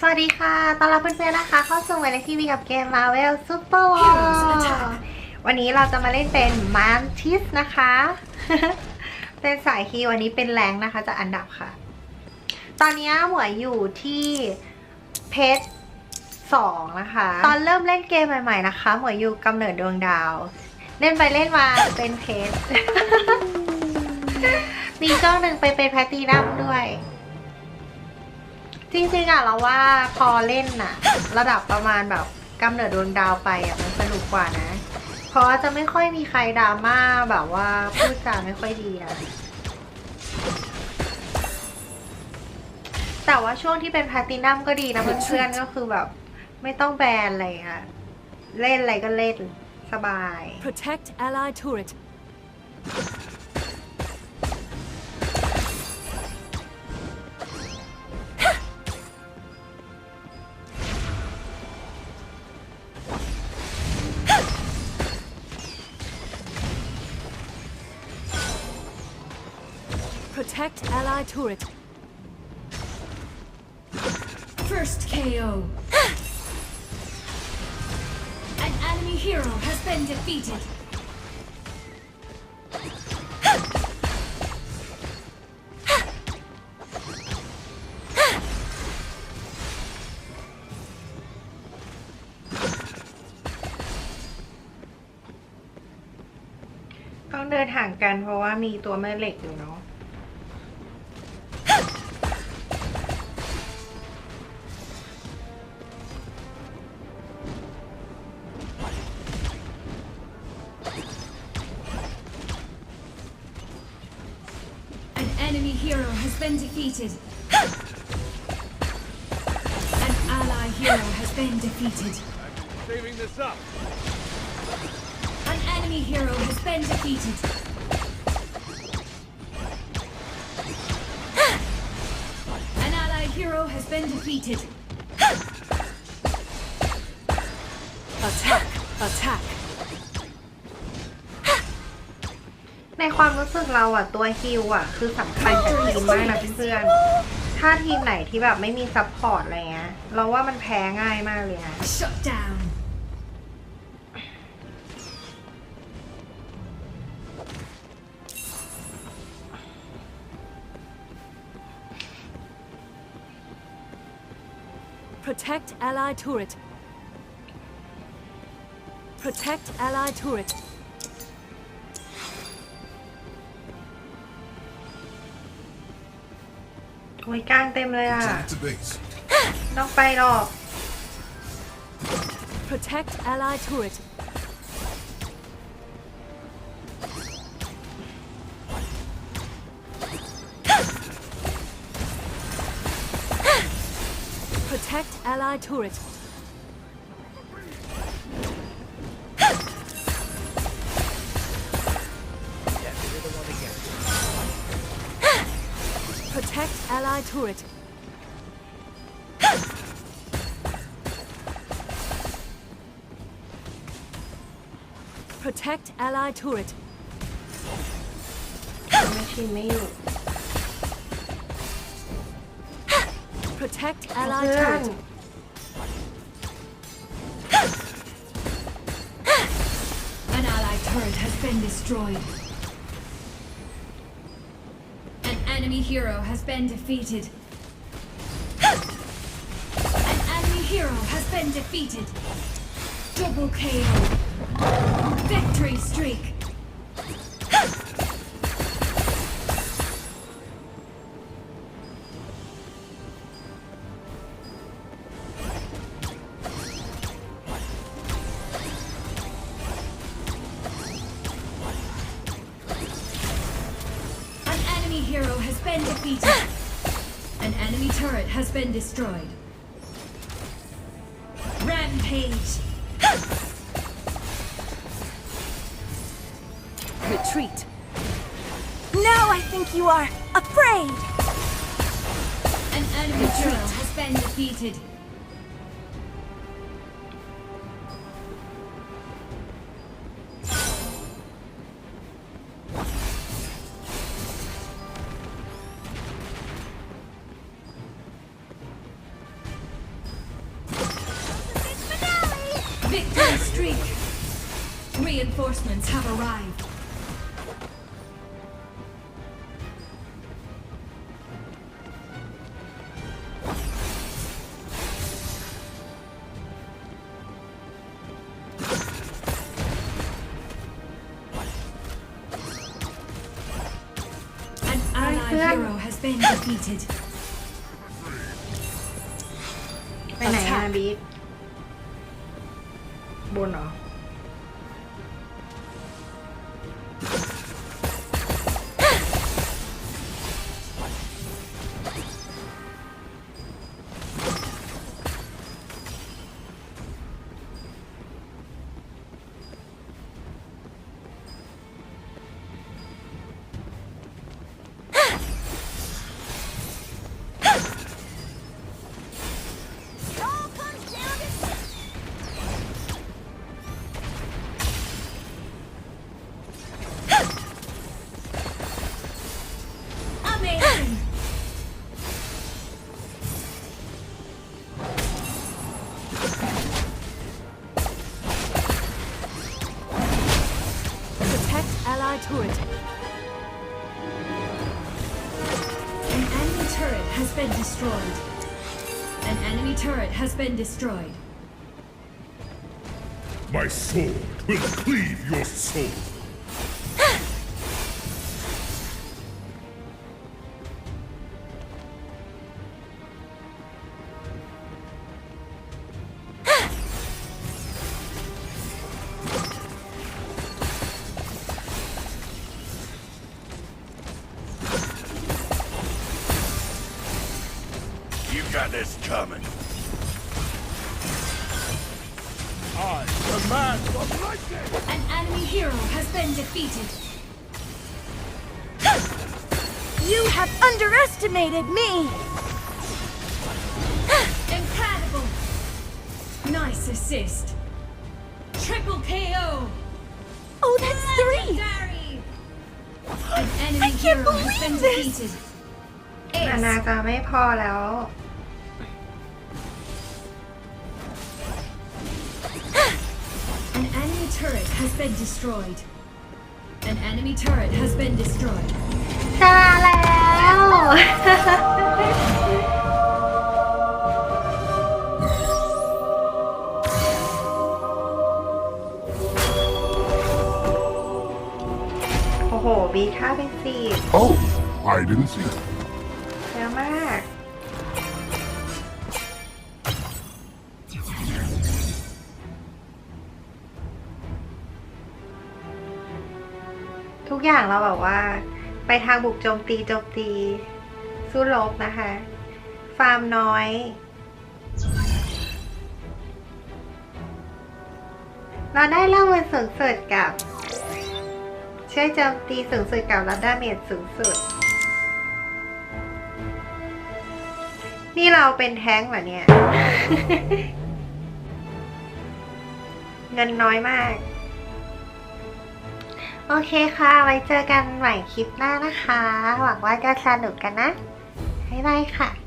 สวัสดีค่ะต้อนรับเพื่อนๆนะคะ เข้าสู่เวลาทีวีกับเกม Marvel Super War Heroes Attack วันนี้เราจะมาเล่นเป็น Mantis นะคะ เป็นสายคีย์วันนี้เป็นแรงนะคะจะอันดับค่ะ ตอนนี้หมวยอยู่ที่เพชรสองนะคะ ตอนเริ่มเล่นเกมใหม่ๆนะคะ หมวยอยู่กำเนิดดวงดาว เล่นไปเล่นมาเป็นเพชรมีช่วงหนึ่งไปเป็นแพลตตินัมด้วย จริงๆอะเราว่าพอเล่นน่ะระดับประมาณแบบกำเนิดดวงดาวไปอะมันสนุกกว่านะ เพราะว่าจะไม่ค่อยมีใครดราม่าแบบว่าพูดจาไม่ค่อยดีอะแต่ว่าช่วงที่เป็นแพลตตินัมก็ดีนะเพื่อนๆก็คือแบบ ไม่ต้องแบนอะไรอะเล่นอะไรก็เล่นสบาย Protect allied turret. Protect allied turret. First KO. An enemy hero has been defeated. ต้องเดินห่างกันเพราะว่ามีตัวแม่เหล็กอยู่เนาะ hero has been defeated. An ally hero has been defeated. saving this up. An enemy hero has been defeated. An ally hero has been defeated. Attack. Attack. ในความรู้สึกเราอะตัวฮิลอะคือสำคัญกับทีมมากนะเพื่อนๆ ถ้าทีมไหนที่แบบไม่มีซัพพอร์ตอะไรเงี้ยเราว่ามันแพ้ง่ายมากเลยนะ Shut down. Protect allied turret. Protect allied turret. โอ้ยก้างเต็มเลยอะ ต้องไปหรอก Protect Ally Turret แท็กแอลไลทูริส Protect allied turret. ไม่ชินไม่อยู่ Protect เพื่ allied อน turret. An allied turret has been destroyed. Enemy hero has been defeated. An enemy hero has been defeated. Double KO. Victory streak. Been defeated. An enemy turret has been destroyed. Rampage. Retreat. Now I think you are afraid. An enemy turret has been defeated. Victory streak! Reinforcements have arrived. An ally hero has been defeated. ไปไหนอะบีท or Bono. Turret. An enemy turret has been destroyed. An enemy turret has been destroyed. My sword will cleave your soul. this coming. I command the lightning! An enemy hero has been defeated. You have underestimated me! Incredible! Nice assist. Triple KO! Oh, that's three! Legendary! An enemy I can't hero has been believe this. defeated. นานา Ace. จะไม่พอแล้ว An enemy turret has been destroyed. An enemy turret has been destroyed. ชนะแล้ว โอ้โห บีท่าเป็นสี่ Oh, I didn't see it. เยอะมาก ทุก อย่างเราแบบว่า ไปทางบุกโจมตีโจมตี สู้รบนะคะ ฟาร์มน้อย เราได้รางวัลสูงสุดกับ ช่วยโจมตีสูงสุดกับรับดาเมจสูงสุด นี่เราเป็นแท้งเหรอเนี่ย เงินน้อยมาก โอเคค่ะ ไว้เจอกันใหม่คลิปหน้านะคะ หวังว่าจะสนุกกันนะบ๊ายบายค่ะ